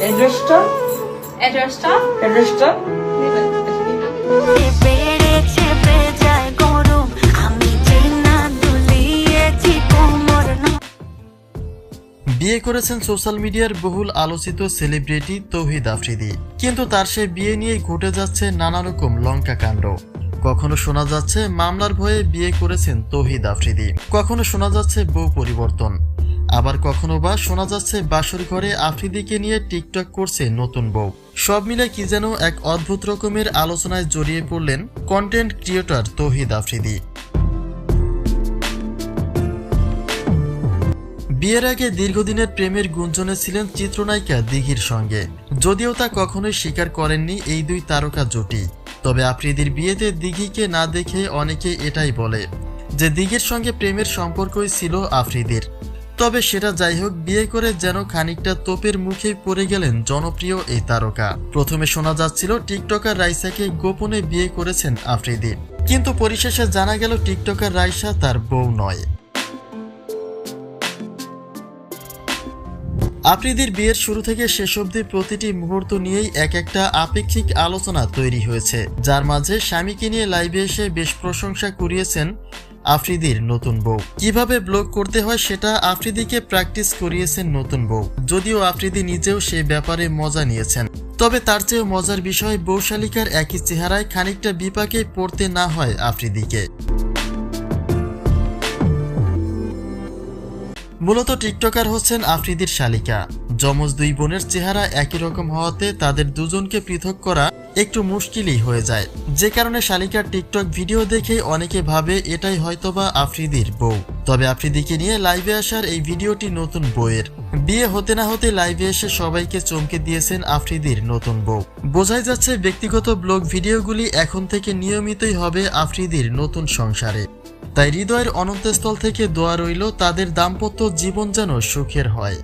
অ্যাড্রেসটা অ্যাড্রেসটা অ্যাড্রেসটা বিয়ে করেছেন সোশ্যাল মিডিয়ার বহুল আলোচিত সেলিব্রিটি তৌহিদ আফ্রিদি। কিন্তু তার সে বিয়ে নিয়ে ঘটে যাচ্ছে নানা রকম লঙ্কা কাণ্ড। কখনো শোনা যাচ্ছে মামলার ভয়ে বিয়ে করেছেন তৌহিদ আফ্রিদি। কখনো শোনা যাচ্ছে বউ পরিবর্তন। আবার কখনো বা শোনা যাচ্ছে বাসর ঘরে আফ্রিদিকে নিয়ে টিকটক করছে নতুন বউ। সব মিলে কি যেন এক অদ্ভুত রকমের আলোচনায় জড়িয়ে পড়লেন কন্টেন্ট ক্রিয়েটর তহিদ আফ্রিদি। বিয়ের আগে দীর্ঘদিনের প্রেমের গুঞ্জনে ছিলেন চিত্রনায়িকা দিঘির সঙ্গে। যদিও তা কখনোই স্বীকার করেননি এই দুই তারকা জুটি। তবে আফ্রিদির বিয়েতে দিঘিকে না দেখে অনেকে এটাই বলে যে দিঘির সঙ্গে প্রেমের সম্পর্কই ছিল আফ্রিদির। তবে সেটা যাই হোক, বিয়ে করে যেন খানিকটা তোপের মুখে পড়ে গেলেন জনপ্রিয় এই তারকা। প্রথমে শোনা যাচ্ছিল, টিকটকার রাইসাকে গোপনে বিয়ে করেছেন আফ্রিদি। কিন্তু পরিশেষে জানা গেল, টিকটকার রাইসা তার বউ নয়। আফ্রিদির বিয়ের শুরু থেকে শেষ অবধি প্রতিটি মুহূর্ত নিয়েই এক একটা আপেক্ষিক আলোচনা তৈরি হয়েছে। যার মাঝে স্বামীকে নিয়ে লাইভে এসে বেশ প্রশংসা কুড়িয়েছেন আফ্রিদির নতুন বউ। কীভাবে ব্লগ করতে হয় সেটা আফ্রিদিকে প্র্যাকটিস করিয়েছেন নতুন বউ। যদিও আফ্রিদি নিজেও সে ব্যাপারে মজা নিয়েছেন। তবে তার চেয়েও মজার বিষয় বৌশালিকার একই চেহারায় খানিকটা বিপাকে পড়তে না হয় আফ্রিদিকে। মূলত টিকটকার হচ্ছেন আফ্রিদির শালিকা। যমজ দুই বোনের চেহারা একই রকম হওয়াতে তাদের দুজনকে পৃথক করা একটু মুশকিলই হয়ে যায়। যে কারণে শালিকার টিকটক ভিডিও দেখে অনেকে ভাবে এটাই হয়তোবা আফ্রিদির বউ। তবে আফ্রিদিকে নিয়ে লাইভে আসার এই ভিডিওটি নতুন বইয়ের বিয়ে হতে না হতে লাইভে এসে সবাইকে চমকে দিয়েছেন আফ্রিদির নতুন বউ। বোঝাই যাচ্ছে ব্যক্তিগত ব্লগ ভিডিওগুলি এখন থেকে নিয়মিতই হবে আফ্রিদির নতুন সংসারে। তাই হৃদয়ের অনন্তস্থল থেকে দোয়া রইল তাদের দাম্পত্য জীবন যেন সুখের হয়।